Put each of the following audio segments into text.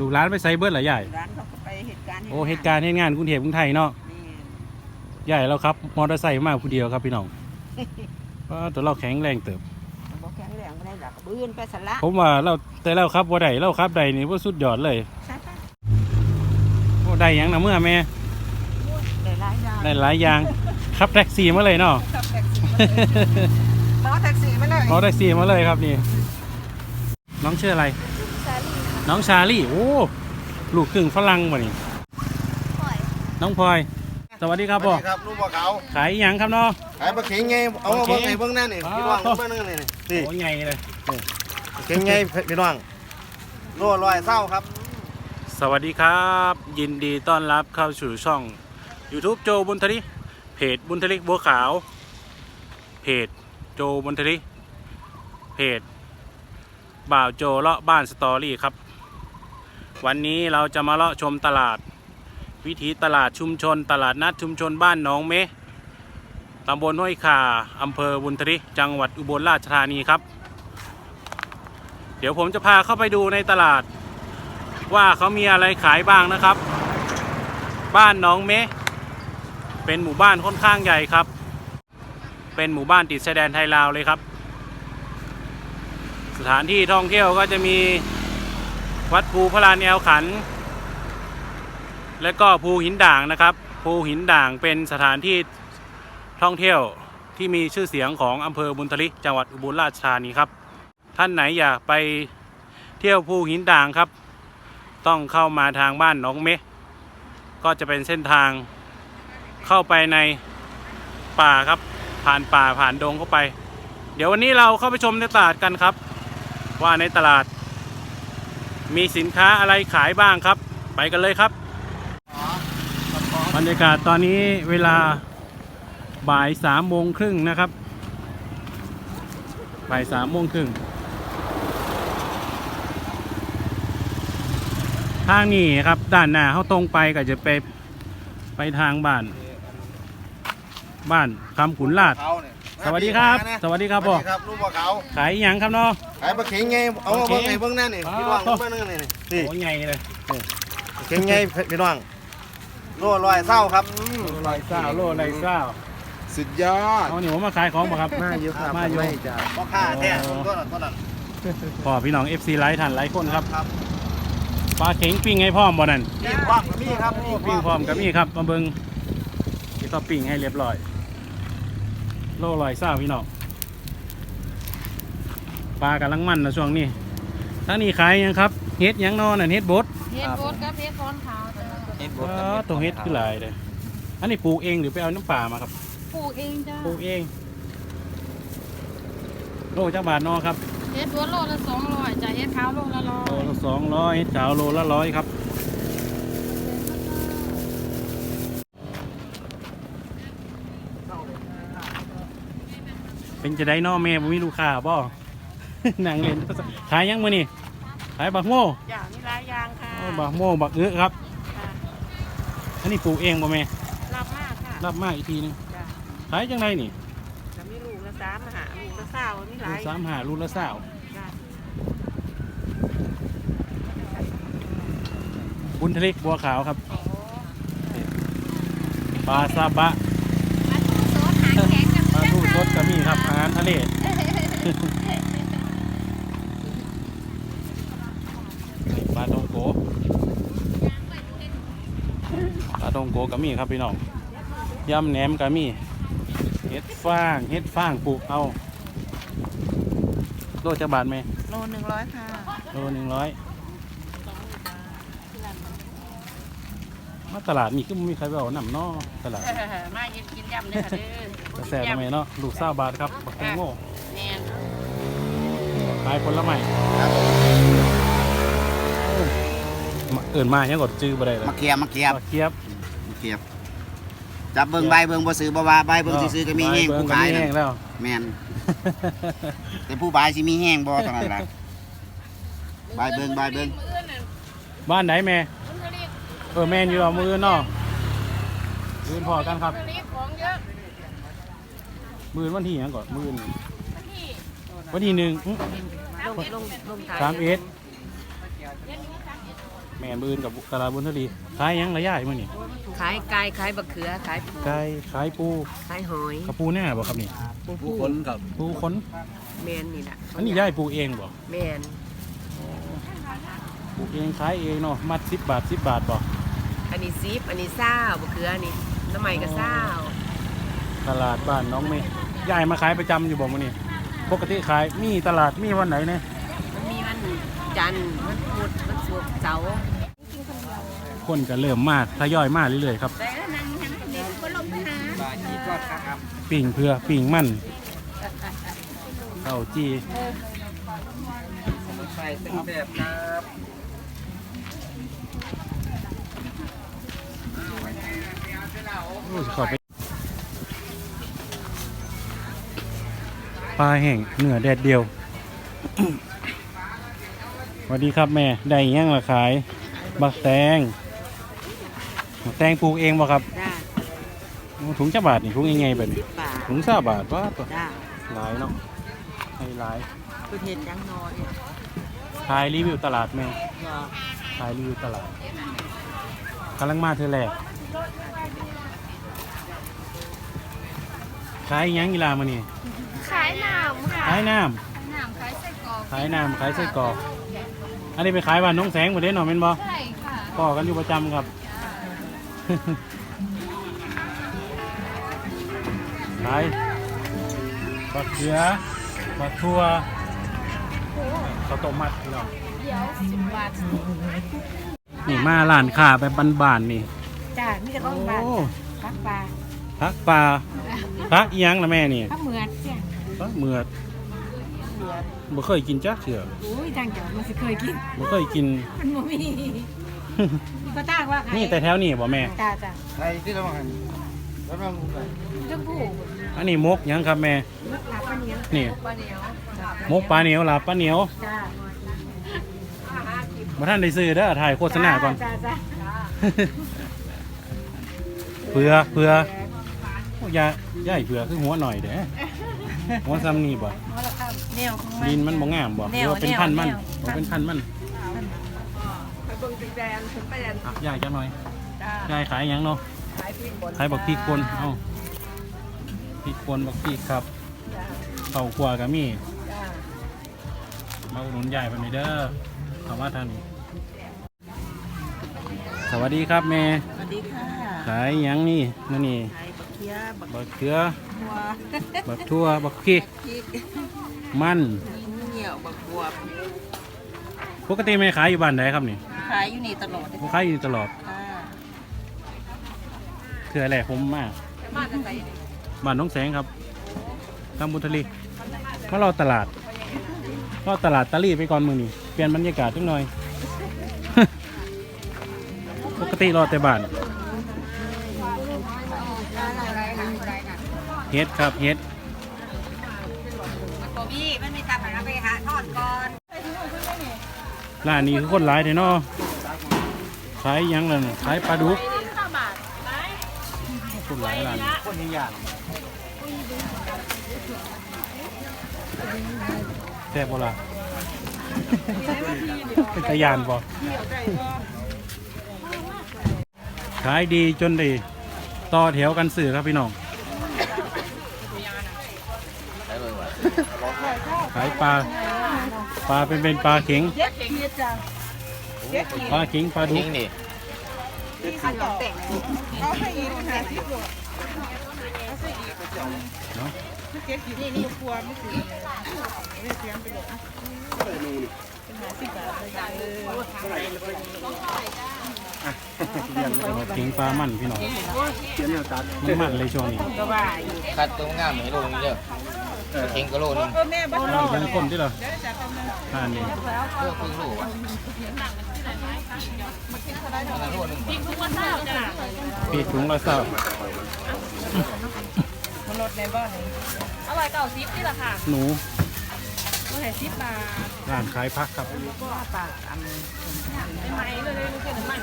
ลูกร้านไปไซเบิร์ดเหรอใหญ่ ร้านเขาก็ไปเหตุการณ์โอ้เหตุการณ์เหตุงานกรุงเทพกรุงไทยเนาะนี่ใหญ่แล้วครับมอเตอร์ไซค์มาผู้เดียวครับพี่น้องว่าตัวเราแข็งแรงเติบ บอกแข็งแรงไม่ได้หรอกบื้นไปสละผมว่าเราแต่เราครับว่าใดเราครับใดนี่ว่าสุดยอดเลยใช่ปะโอ้ได้หยังนะเมื่อแม่ได้หลายอย่างได้หลายอย่าง ขับแท็กซี่มาเลยเนาะ ขับแท็กซี่มาเลยขอแท็กซี่มาเลย ขอแท็กซี่มาเลยครับนี่ น้องชื่ออะไรชาลีค่ะ น้องชาลี่โอ้ลูกครึ่งฝรั่งบ่นี่ปล่อยน้องพลอย สวัสดีครับพ่อสวัสดีครับลูกบัวขาวขายหยังครับเนาะขายปลาเข็งไงเอาปลามาเข็เบิ่งงไงเบิ่งหน้านี่อ๋อพี่น้องเบิ่งหน้านี่นี่โอ้ใหญ่เลยปลาเข็งไงพี่น้องโลลอยเศร้าครับ สวัสดีครับ ยินดีต้อนรับเข้าสู่ช่อง YouTube โจบุญทริเพจบุญทริบัวขาว เพจโจบุญทริเพจบ่าวโจเลาะบ้านสตอรี่ครับ วันนี้เราจะมาเลาะชมตลาด วิถีตลาดชุมชน ตลาดนัดชุมชนบ้านหนองเมะตำบลห้วยขาอำเภอบุญทริจังหวัดอุบลราชธานีครับ เดี๋ยวผมจะพาเข้าไปดูในตลาด ว่าเขามีอะไรขายบ้างนะครับ บ้านหน้องเมเป็นหมู่บ้านค่อนข้างใหญ่ครับ เป็นหมู่บ้านติดชายแดนไทยลาวเลยครับ สถานที่ท่องเที่ยวก็จะมี วัดภูพระลานแอวขัน และก็ภูหินด่างนะครับ ภูหินด่างเป็นสถานที่ท่องเที่ยวที่มีชื่อเสียงของอำเภอบุญทลิกจังหวัดอุบลราชธานีครับ ท่านไหนอยากไปเที่ยวภูหินด่างครับ ต้องเข้ามาทางบ้านหนองเมะก็จะเป็นเส้นทางเข้าไปในป่าครับ ผ่านป่าผ่านดงเข้าไป เดี๋ยววันนี้เราเข้าไปชมในตลาดกันครับ ว่าในตลาด มีสินค้าอะไรขายบ้างครับ ไปกันเลยครับบรรยากาศตอนนี้เวลาบ่ายสามโมงครึ่งนะครับบ่ายสามโมงครึ่งทางนี้ครับด้านหน้าเขาตรงไปก็จะไปไปทางบ้าน บ้านคำขุนลาด เขาเนี่ยสวัสดีครับสวัสดีครับพ่อ สวัสดีครับลูกบัวขาวขายอหย่างครับเนาะ ขายปลาเข็งไงเอามาเบิ่งไงเบิ่งหน้านี่พี่น้องเบิ่งหน้านี่นี่โอ้ใหญ่เลยปลาเข็งไงพี่น้องโลลอยเศร้าครับลอยเศร้าโลลอยเศร้าสุดยอด เอาเนี่ยผมมาขายของป่ะครับ มาอยู่ครับมาอยู่จ้าพ่อค้าแท้คนก็ก็นั่นพ่อพี่น้อง FC ไลท์ทันไลท์คนครับครับปลาเข็งปิ้งให้พ่อมบ่นั่นนี่ป้องมีครับนี่ปิ้งพร้อมกับนี่ครับมาเบิงที่ต่อปิ้งให้เรียบร้อย โลลอยเศร้าพี่น้องปลากำลังมันนะช่วงนี้ทั้งนี้ขายหยังครับเฮ็ดหยังนอนน่ะเฮ็ดบดเฮ็ดบดกับเฮ็ดร้อนขาวจ้ะว้าวตัวเฮ็ดคือหลายเลยอันนี้ปลูกเองหรือไปเอาน้ำป่ามาครับปลูกเองจ้าปลูกเองโลจักบาทเนอครับเฮ็ดบดโลละสองร้อยจ้ะเฮ็ดขาวโลละร้อโลยละสองร้อยเฮ็ดขาวโลละร้อยครับ เป็นจะได้นอแม่บ่มีลูกค้าบ่นั่งเล่นขายหยังมื้อนี่ขายบักโม่อย่างนี้หลายอย่างค่ะโอ้บักโม่บักเอื้อครับ ค่ะอันนี้ปลูกเองบ่แม่รับมากค่ะรับมาอีกทีหนึงจ้ะขายจังไดนี่จะมีลูกละสามหาลูกละเศร้านี่หลูลากยสามหาลูกละสาวจ้ะบุญทะเลบัวขาวครับโอ้ปลาซาบะ ปลาทูสดหางแข็งกับปลาทูสดก็มีครับ อาหารทะเลนี่ปลาตองโกปลาตองโกก็มีครับพี่น้องยำแหนมก็มีเห็ดฟางเห็ดฟางปลูกเอาโลจะบาทไหมโลหนึ่งร้อยค่ะ โลหนึ่งร้อยมาตลาดนี่คือบ่มีใครไปเอาหนำเนอตลาด มากินกินยำเนี่ยค่ะเด้อ กระแสทำไมเนาะลูกเศร้าบาทครับบักแตงโมแม่นขายผลไม้มาเอินมายังกดจื้อบ่ได้เลยมาเกียบมาเกียบมาเกียบมาเกียบจับเบิ่งใบเบิ่งบ่ซื้อบ่ว่าใบเบิ่งซื้อๆก็มีแห้งเบิ่ผู้ก็ขายมีนั่แห้งนแล้วแม่นแต่ผู้บายสิมีแห้งบ่ตอนนั้นล่ะใบเบิ่งใบเบิ่งมื้ออื่นน่ะบ้านไหนแม่มันผลิตเออแม่นอยู่เอามือเนาะมือพอกันครับ ผลิตของเยอะ มือวันที่หยังก่อนมือที่วันที่หนึ่งอื้อลงลงลงขายสามเอ็ดแม่นบืนกับตลาดบุญทลีขายหยังระยะมื้อนี่ขายไก่ขายบะเขือขายไก่ขายปูขายหอยกระปูแน่บ่ครับนี่ปูผู้ผู้คนกับปูขนแมนนี่แหละอันนี้ย่ายปูเองบ่แมนปูเองขายเองเนาะมัด10บาท10บาทบ่อันนี้ซีฟอันนี้ซ่าวบะเขืออันนี้น้ำใหม่ก็ซ่าว ตลาดบ้านน้องเมย์ย่ายมาขายประจำอยู่บ่มื้อนี้ปกติขายมีตลาดมีวันไหนเนี่ยมันมีวันจันทร์วันพุธวันศุกร์เสาร์คนก็เริ่มมากทยอยมากเรื่อยๆครับแต่แล้วนั่งทางเด็กก็ลงไปหาบาจีก็ครับปิ่งเพื่อปิ่งมันเข้าจีใส่เต็มแบบครับโอ้ยขอไป ปลาแห้งเนื้อแดดเดียวสวัสดีครับแม่ ได้อิหยังมาขายบักแตงบักแตงปลูกเองบ่ครับจ้าโอ้ถุงจะบาทนี่ถุงยังไงแบบนี้สิบบาทถุงซาบาทว่าตัวจ้าหลายเนาะให้หลายคือเห็ดยังนอนเนี่ยขายรีวิวตลาดแม่รอขายรีวิวตลาดกำลังมาเธอแรก ขายอิหยังกีฬามานี่ขายน้ำค่ะขายน้น้ำขายไส้กรอกำขายน้ำขายไส้กรอกอันนี้ไปขายบ้านน้องแสงหมดเด้หน่อยเป็นบ่ใช่ค่ะก็กันอยู่ประจำครับ ขายบักเขือบักทั่วข้าวต้มมัดพี่น้องเดี๋ยวสิบบาทนี่มาร้านค้าแบบบ้านๆนี่จ้ามีแต่ของบ้านโอ้ พักปลาพักปลา พักอีหยังละแม่นี่ข้าวเหมือดจ้ะพักเมือดบ่เคยกินจักเถื่ออุ้ยจังจังมันสิเคยกิน บ่เคยกิน มันบ่มีก็ตากว่าขายนี่แต่แถวนี้บ่แม่จ้าจ้าใส่ที่เราหันแล้วเราเรื่องผู้อันนี้มกหยังครับแม่ มักหลับปลาเนี้ยนี่ ปลาเนี้ยมกปลาเหนียวลาบปลาเหนียวจ้ามาท่านได้ซื้อเด้อถ่ายโฆษณาก่อน จ้าจ้าเผื่อเผื่อ โอ้ยาย่ายเผื่อคือหัวหน่อยเด้อหัวซ้ำนี่บ่แนวของมันดินมันบ่งามบ่หแนรือวว่าเป็นแนวพันธุ์มันแนวบ่เป็นพันธุ์มันไปเบิ่งแดงถึงไปแดงอะย่ายจักหน่อยจ้าย่ายขายหยังเนาะขายพริกป่นขายบักพริกป่นเอ้าพริกป่นบักพริกครับเต่าขัวก็มีจ้ามาอุดหนุนยายเพิ่นนี่เด้อเข้ามาทางนี้สวัสดีครับแม่ สวัสดีค่ะ ขายหยังนี่มื้อนี้ขาย บักเคียบักบักเขือบัวบักทั่วบักพริกพริกมันเหนียวบักบวบปกติแม่ขายอยู่บ้านไหนครับนี่ขายอยู่นี่ตลอดเลยผมขายอยู่ตลอดค่ะเถื่อแหลกผมมากบ้านจะใส่บ้านน้องแสงครับตำบุญทลีมารอตลาดรอตลาดตะลี่ไปก่อนมือนี่เปลี่ยนบรรยากาศจังหน่อย ปกติรอแต่บ้าน เฮ็ดครับเฮ็ดโบบี้มันมีตับหาไปหาทอดก่อนร้านนี้คือคนหลายเด้เนาะขายหยังล่ะนี่ขายปลาดุกคนหลายร้านคนนี้อย่างแซ่บบ่ล่ะ เป็นตะยานบ่ขายดีจนได้ต่อแถวกันสื่อครับพี่น้อง ขายปลา ปลาเป็นเป็นปลาเข็ง ปลาเข็งปลาดุกนี่ขั้นตอนแต่งเอาให้อีกค่ะเนาะนี่นี่ครัวไม่ถึงไม่เสียงไปเลยเป็นหาสิบบาทเลยจ้าเออปลาเข็งปลามันพี่น้องมันมันเลยช่วงนี้ก็ว่าอยู่คัดตัวงามให้โลนึงเด้อ เข่งก็โลนึงแม่บ้านเราเป็นคนที่เราทานนี่โลครึ่งโลวะอันนั้นโลนึงปีกถุงละเศร้ามันรถในบ้านนี่อร่อยเก่าซิปนี่แหละค่ะ หนูเราใส่ซิปมาร้านขายพักครับปากอันไม่ไหมเลยเลยมันคือน้ำมัน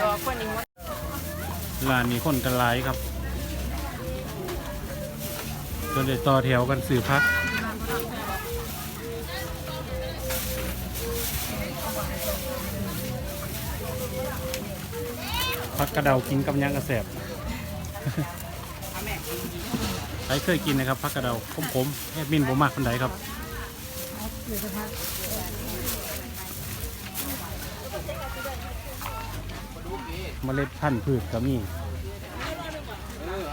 ดอกคนนี้ร้านนี้คนกันหลายครับ จนได้ต่อแถวกันสื่อพักพักกระเดากินกับหยังกระแสบใครเคยกินนะครับพักกระเดาขมๆแอดมินผมมากคนใดครับเมล็ดพันธุ์พืชก็มี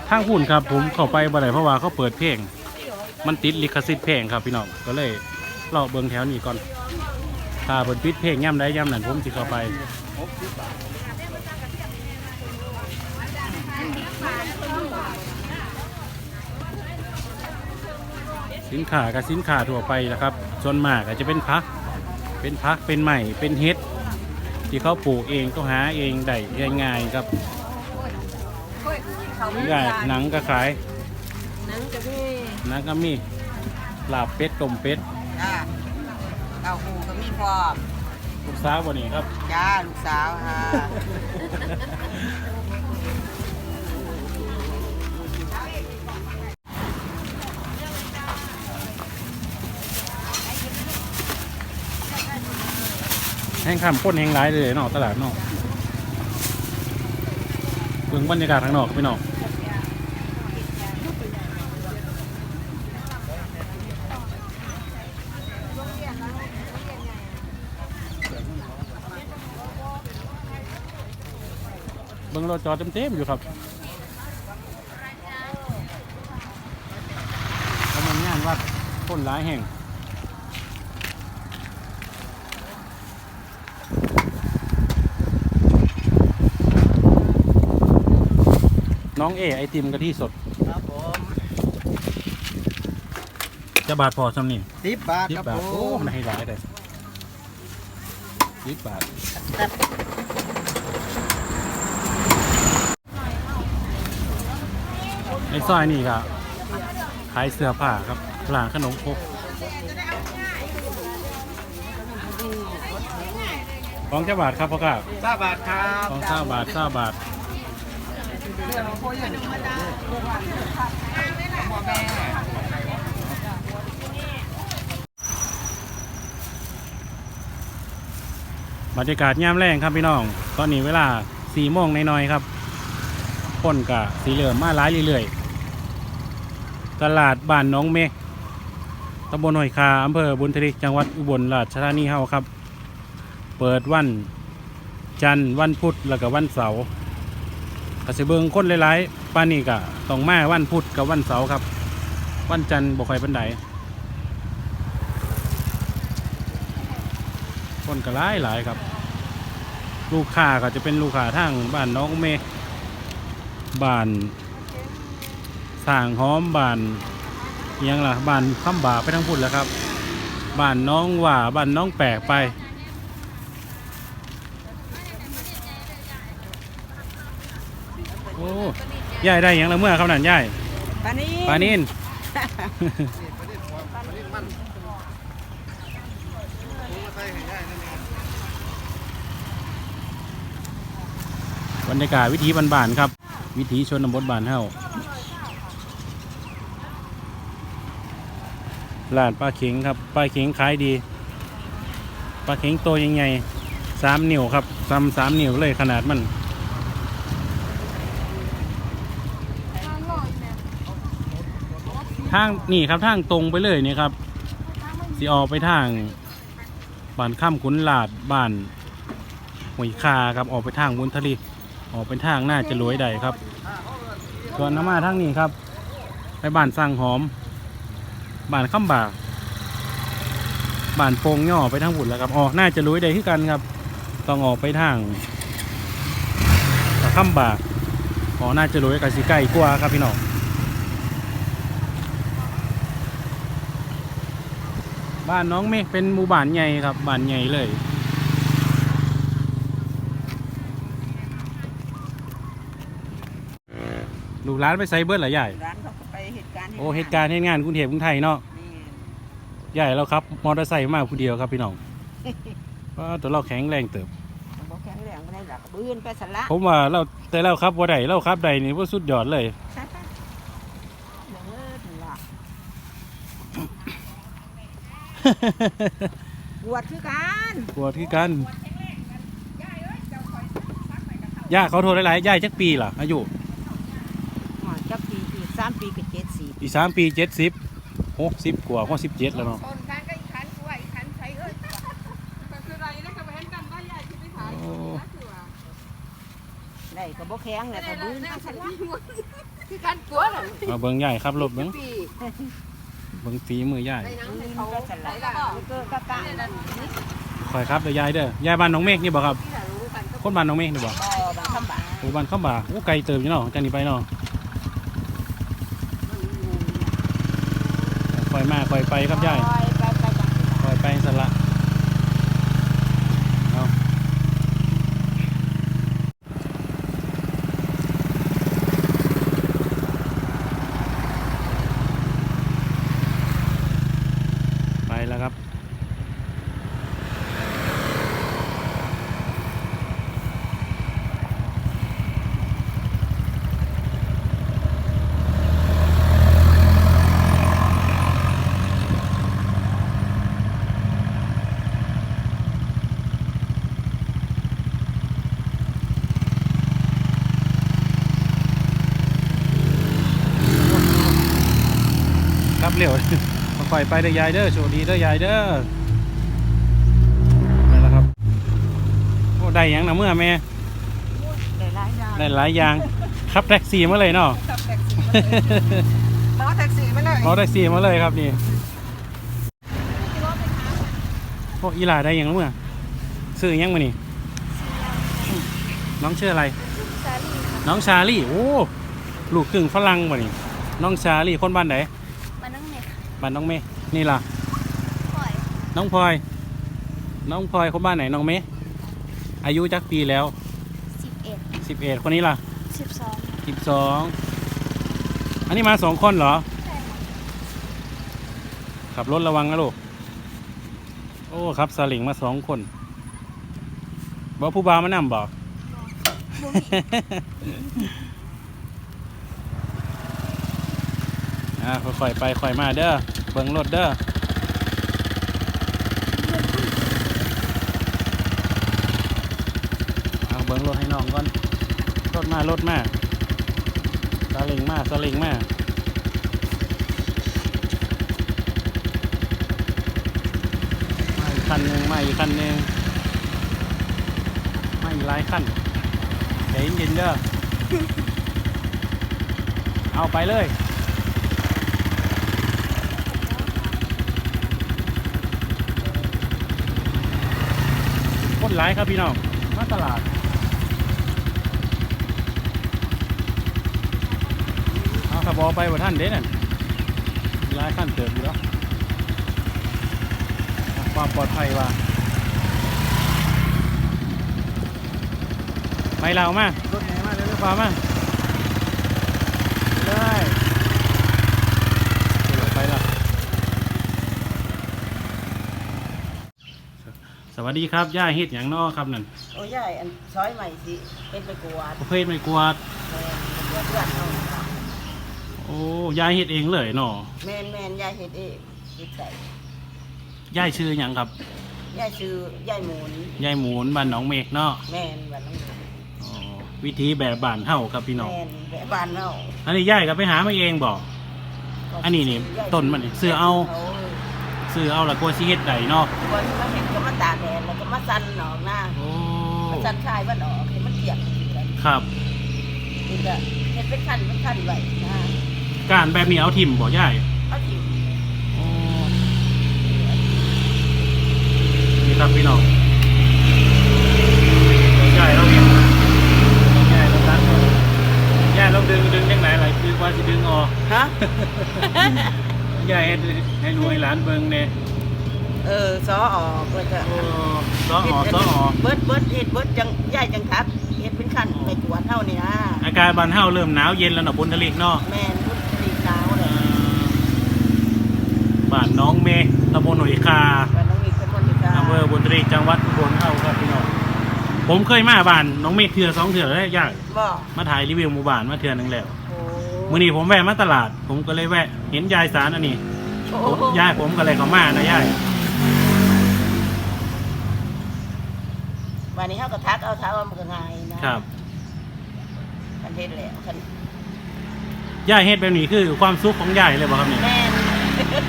ทางหุ่นครับผมเข้าไปบ่ได้เพราะว่าเขาเปิดเพลง มันติดลิขสิทธิ์เพลงครับพี่น้องก็เลยเลาะเบิงแถวนี้ก่อนถ้าเปิดปิดเพลงย่ำได้ย่ำนั่นผมสิเข้าไปสินค้ากับสินค้าทั่วไปนะครับส่วนมากอาจจะเป็นพัก เป็นพักเป็นใหม่เป็นเฮ็ด ที่เขาปลูกเองก็หาเองได้ง่ายๆครับ ง่ายหนังก็ขายหนังจะมีหนังก็มีลาบเป็ดต้มเป็ดจ้าเต้าหู้ก็มีพร้อมลูกสาววันนี้ครับ จ้าลูกสาวค่ะแห้งคำพ้นแห้งร้ายเลยเนาะตลาดเนาะเบิ่งบรรยากาศข้างนอกพี่น้องเบิ่งรถจอดเต็มๆอยู่ครับกำลังงานวัดคนหลายแห่ง น้องเอไอติมกะทิสดครับผมจะบาทพอสำนี่สิบบาทสิบครับบาทผโอ้มมันให้หลายเลยสิบบาทไอ้ซอยนี่ครับขายเสื้อผ้าครับร้านขนมครกของเจ้าบาทครับพ่อครับห้าบาทครับของเจ้าบาทเจ้าบาท บรรยากาศย่ามแรงครับพี่น้อง ตอนนี้เวลาสี่โมงหน่อยๆครับคนกะสีเหลืองมาหลายเรื่อยๆ ตลาดบ้านน้องเมฆตำบลหอยคาอำเภอบุญทริกจังหวัดอุบลราชธานีเฮาครับ เปิดวันจันทร์วันพุธแล้วก็วันเสาร์ กสิเบิงคนหลายๆป้านี่กะต้องมาวันพุธกับวันเสาร์ครับ วันจันทร์บ่ค่อยเป็นไดคนก็หลายหลายครับ ลูกค้าก็จะเป็นลูกค้าทางบ้านน้องเมฆบ้านสางหอมบ้านยังล่ะบ้านข้ามบาไปทั้งพุ่นแล้วครับบ้านน้องว่าบ้านน้องแปลกไป โอ้ ยายได้หยังละเมื่อครับนั่นยายปานี้ปลานิน บรรยากาศวิถีบ้านๆครับ วิถีชนบทบ้านเฮาร้านปลาเข็งครับปลาเข็งขายดีปลาเข็งโตยังไงสามนิ้วครับซ้ำสามนิ้วเลยขนาดมัน ทางนี่ครับทางตรงไปเลยนี่ครับสิออกไปทางบ้านข้ามขุนลาดบ้านหวยคาครับออกไปทางบุญทลีออกไปทางหน้าจะรวยใดครับส่วนน้ำมาทางนี้ครับ ไปบ้านสร้างหอมบ้านข้ามบากบ้านโปงย่อไปทางบุญแล้วครับออกหน้าจะรวยใดที่กันครับ ต้องออกไปทางข้ามบากออกหน้าจะรวยกับสีไก่กว่าครับพี่น้อง บ้านน้องเมฆเป็นหมู่บ้านใหญ่ครับบ้านใหญ่เลยลูกร้านไปไซเบิร์ดเหรอใหญ่ ร้านเขาก็ไปเหตุการณ์โอ้เหตุการณ์เหตุงานกรุงเทพกรุงไทยเนาะนี่ใหญ่แล้วครับมอเตอร์ไซค์มาคนเดียวครับพี่น้องว่าตัวเราแข็งแรงเติบบอกแข็งแรงไม่ได้หรอกบื้นไปสละผมว่าเราแต่เราครับว่าใดเราครับใดนี่ว่าสุดยอดเลย ใช่ปะเดี๋ยวเลิศล่ะ ปวดคือกันปวดที่กันปย่าเขาโทรหลายๆย่ายจักปีล่ะอายุอ๋อจักปีอีกสามปีก็เจ็ดสิบอีกสามปีเจ็ดสิบหกสิบกว่าหกสิบเจ็ดแล้วเนาะคนกันก็อีกคันกล้วยอีกคันใช้เอ้ยก็คืออะไรนะก็ไปเห็นกันว่าใหญ่ที่ไปขายโอ้ได้ก็บ่แข็งเลยก็บื้นคือกันตัวน่ะมาเบิ่งย่ายครับรถเบิ่งปี เบิ่งฝีมือย่ายในนังบื้ให้นเขาก็สลายมันก็กะกะคอยครับเดี๋ยวยายเด้อยายบ้านน้องเมฆนี่บ่ครับคนบ้านน้องเมฆนี่บ่บ่บางคำบาโอ้บ้านข้ามบ่าโอ้ไกลเติมอยู่เนาะจากนี้ไปเนาะคอยมาคอยไปครับยาย ไปไปไปจัง คอยไปสละเอาไปแล้วครับ ครับเร็วค่อยๆไปเด้อยายเด้อโชคดีเด้อยายเด้อนั่นแหละครับโอ้ได้หยังนะเมื่อแม่ได้หลายอย่างได้หลายอย่างขับแท็กซี่มาเลยเนาะ ขับแท็กซี่มาเลยหมอแท็กซี่มาเลยเอาแท็กซี่มาเลยครับนี่พวกอีหลาได้หยังนะเมื่อซื้อหยังมานี่น้องชื่ออะไร น้องชาลี่โอ้ลูกครึ่งฝรั่งมานี่น้องชาลี่คนบ้านไหนมันนั่งเมฆ บ้านน้องเมย์นี่ล่ะ ปล่อยน้องพลอย น้องพลอยคนบ้านไหนน้องเมย์อายุจักปีแล้วสิบเอ็ดสิบเอ็ดคนนี้ล่ะสิบสองสิบสองอันนี้มาสองคนเหรอ ขับรถระวังนะลูก โอ้ครับสลิงมาสองคนบอกผู้บ่าวมานั่บอกอ่าค่อยๆไปค่อยมาเด้อ เบิ่งรถเด้อเอาเบิ้งรถให้น้องก่อนรถมารถมาสลิงมาสลิงมามาอีกคันหนึ่งมาอีกคันหนึ่งมาอีกหลายคันเดี๋ยวย็นเด้อเอาไปเลย หลายครับพี่น้องมาตลาดเอาขับอไปว่าท่านเด้นั่นหลายขั้นเติบอยู่แล้วอะความปลอดภัยว่าไปเรามารถไหนมาเร็วๆฟ้ามาเลยเดี๋ยวไปละส วัสดีครับย่าเฮ็ดอย่างนอครับนั่นโอ้ยายอันซอยใหม่สิเป็นไปกวาดประเภทไม่กวาด แม่นเดือดเดือดเอาโอ้ยายเฮ็ดเองเลยเนาะแม่นแม่นยายเฮ็ดเองเฮ็ดได้ยายชื่อหยังครับยายชื่อยายหมุนยายหมูนบ้านหนองเมฆเนาะแม่นบ้านน้องหมุนอ๋อวิธีแบบบ้านเฮาครับพี่น้องแม่นแบบบ้านเฮาอันนี้ยายก็ไปหามาเองบอกอันนี้นี่ต้นมันนี่ซื้อเอา ซื้อเอาและกลัวสิเฮ็ดได้เนาะคนมาเห็นก็มาตากแดดแล้วก็มาสั่นหนอกหน้าโอ้มาสั่นชายมันออกให้มันเปียกนี่ครับก็เห็นเป็นขั้นเป็นขั้นไว้นะการแบบนี้เอาทิ่มบ่ยายเอาที่โอ้นี่ครับพี่น้องเดี๋ยวยายเราเห็นยายเราตัดยายเราดึงดึงจังไหนล่ะคือว่าสิดึงออก ฮะ ยายให้ให้ลูกให้หลานเบิ่งแน่เออซอออกแล้วก็โอ้ซอหอซอหอเบิดเบิดเฮ็ดเบิดจังยายจังทับเฮ็ดเป็นขั้นไปกวดเท่านี่นะอากาศบ้านเฮาเริ่มหนาวเย็นแล้วเนาะบนทะเลเนาะแม่นพุทธลีกาวเลเอ่ยอบ้านน้องเมฆตำบลหน่วยคาว่าน้องมีเป็นคนลีกาอำเภอบนทะเลจังหวัดอุบลเฮาครับพี่น้องผมเคยมาบ้านน้องเมฆเทือสองเทือแล้วยากบ่มาถ่ายรีวิวหมู่บ้านมาเทือหนึงแล้วโอ้ มื้อนี้ผมแวะมาตลาด ผมก็เลยแวะ เห็นยายสารอันนี้โอ้ผมยายผมก็เลยเข้ามานะยายวันนี้เฮาก็ทักเอาเท้าเอามันก็ง่ายนะครับคันเฮ็ดแล้วคันยายเฮ็ดแบบนี้คือความสุขของยายเลยบ่ครับนี่แม่น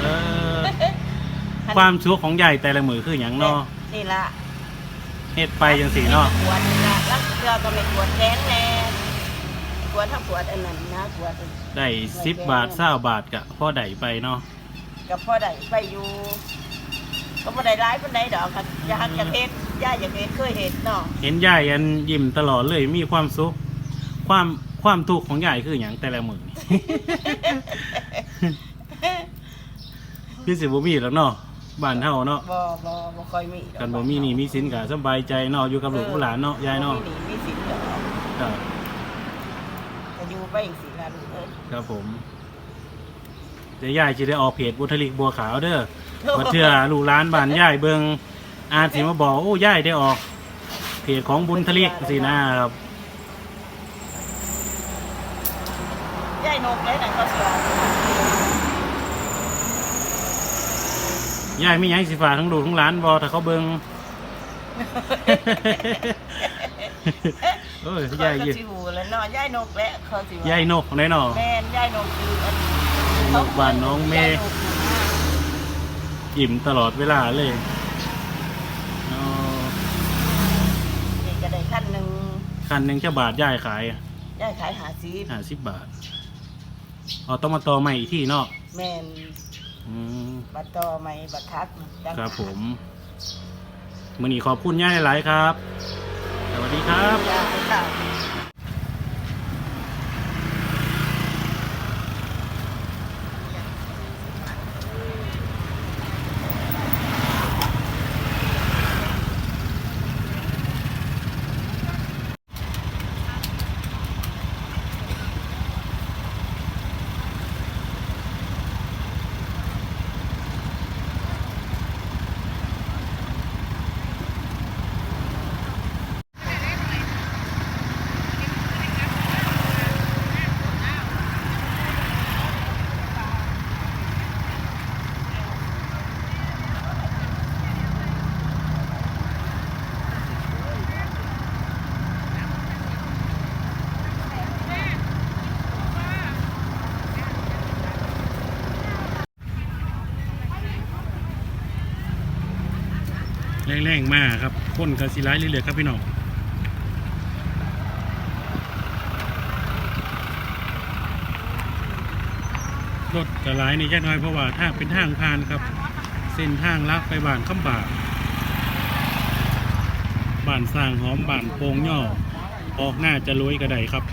เออความสุขของยายแต่ละมือคือหยังเนาะนี่ล่ะเฮ็ดไปจังซี่เนาะปวดนี่ล่ะแล้วเกลือก็ไม่ปวดแขนแน่ป วดถ้าปวดอันนั้นนะปวดได้10บาท20บาทก็พอได้ไปเนาะกับพ่อได้ไปอยู่ก็บ่ได้ร้ายปานใดดอกค่ะอยากอยากเฮ็ดย่าอยากเฮ็ดเคยเฮ็ดเนาะเห็นยายอันยิ้มตลอดเลยมีความสุข ความความทุกข์ของยายคืออย่างแต่ละมือนี่พี่สิบ่มีแล้วเนาะบ้านเฮาเนาะบ่บ่บ่ค่อยมีดอกันบ่มีหนี่มีสินก็สบายใจเนาะอยู่กับลูกกับหลานเนาะยายเนาะบ่มีหมีสินดอก ครับ อยู่ไปจังซี่ล่ะลูกเอ้ยครับผมเดี๋ยวยายสิได้ออกเพจบุทลิกบัวขาวเด้อมาเทื่อลูกหลานบ้านยายเบิ่งอาจสิมาบอกโอ้ยายได้ออก เพจของบุญทลิกสินะครับยายนกเลยนั่นก็สิว่ายายมีหยังสิฝากทั้งลูกทั้งหลานบ่ถ้าเขาเบิ่ง โอ้ยเขายายก็ยืสิหูแล้วเนาะยายนกแหละเขาสิว่ายายนกแน่นอนแม่นยายนกคืออันนกบ้านน้องเมย์ยายนกอยู่นะอิ่มตลอดเวลาเลยอ๋อนี่ก็ได้ขั้นหนึงคันหนึ่งจะบาทย่ายขายยายขายหาซีห้าสิบบาทเอาต้องมาต่อใหม่อีกที่เนาะแม่นอืมบัตรต่อไหมบัตรทักจังครับผมมือนี้ขอบคุณย่ายหลายๆครับ สวัสดีครับ จ้า ค่ แรงๆมากครับคนกันสิร้ายเรื่อยๆครับพี่น้องรถกระร้ายนี่แค่น้อยเพราะว่าทางเป็นทางผ่านครับ เส้นทางลักไปบ้านคำบาบ้านสร้างหอมบ้านโปงย่อออกหน้าจะรวยกระไดครับ